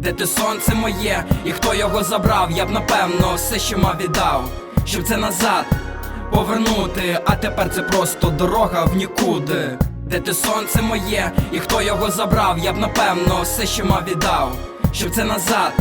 Де ти сонце моє, і хто його забрав, я б напевно все, що мав віддав, щоб це назад повернути, а тепер це просто дорога в нікуди. Де ти сонце моє, і хто його забрав, я б напевно все, що мав віддав, щоб це назад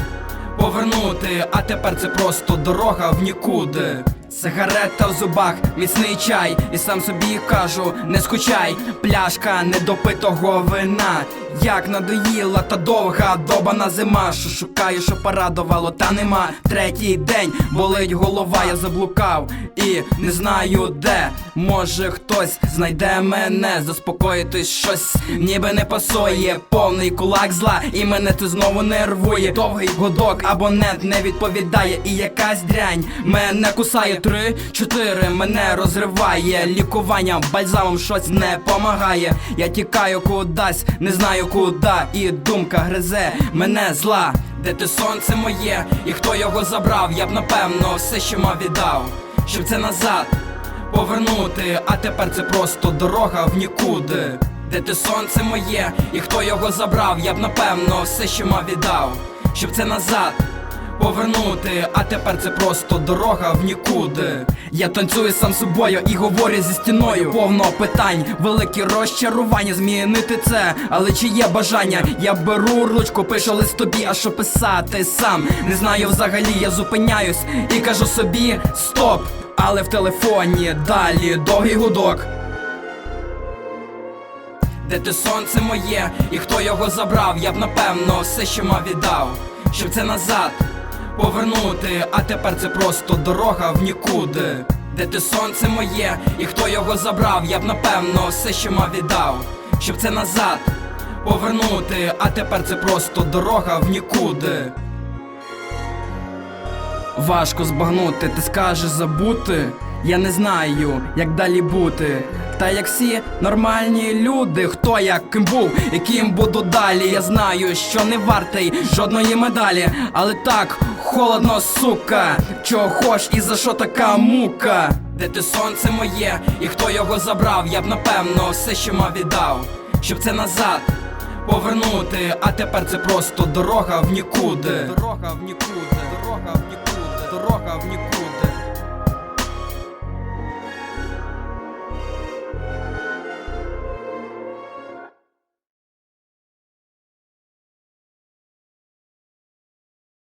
повернути, а тепер це просто дорога в нікуди. Сигарета в зубах, міцний чай, і сам собі кажу, не скучай, пляшка недопитого вина. Як надоїла та довга добана зима, що шукаю, що порадувало, та нема. Третій день болить голова, я заблукав і не знаю де. Може хтось знайде мене, заспокоїтись щось, ніби не пасує. Повний кулак зла, і мене це знову нервує. Довгий годок, абонент не відповідає, і якась дрянь мене кусає. Три, чотири, мене розриває. Лікуванням, бальзамом щось не помагає. Я тікаю кудись, не знаю куди, і думка гризе мене зла. Де ти сонце моє, і хто його забрав, я б напевно все, що мав віддав, щоб це назад повернути, а тепер це просто дорога в нікуди. Де ти сонце моє, і хто його забрав, я б напевно все, що мав віддав, щоб це назад повернути, а тепер це просто дорога в нікуди. Я танцюю сам собою і говорю зі стіною. Повно питань, великі розчарування змінити це. Але чи є бажання? Я беру ручку, пишу лист тобі, а що писати сам. Не знаю взагалі, я зупиняюсь і кажу собі стоп. Але в телефоні далі довгий гудок. Де ти сонце моє, і хто його забрав, я б напевно все, що мав віддав, щоб це назад повернути, а тепер це просто дорога в нікуди. Де ти сонце моє, і хто його забрав, я б напевно все, що мав віддав, щоб це назад повернути, а тепер це просто дорога в нікуди. Важко збагнути, ти скажеш забути. Я не знаю, як далі бути. Та як всі нормальні люди, хто як ким був, яким буду далі. Я знаю, що не вартий жодної медалі, але так холодно, сука. Чого хоч і за що така мука? Де ти сонце моє, і хто його забрав, я б напевно все, що мав віддав, щоб це назад повернути, а тепер це просто дорога в нікуди. Дорога в нікуди, дорога в нікуди, дорога в нікуди.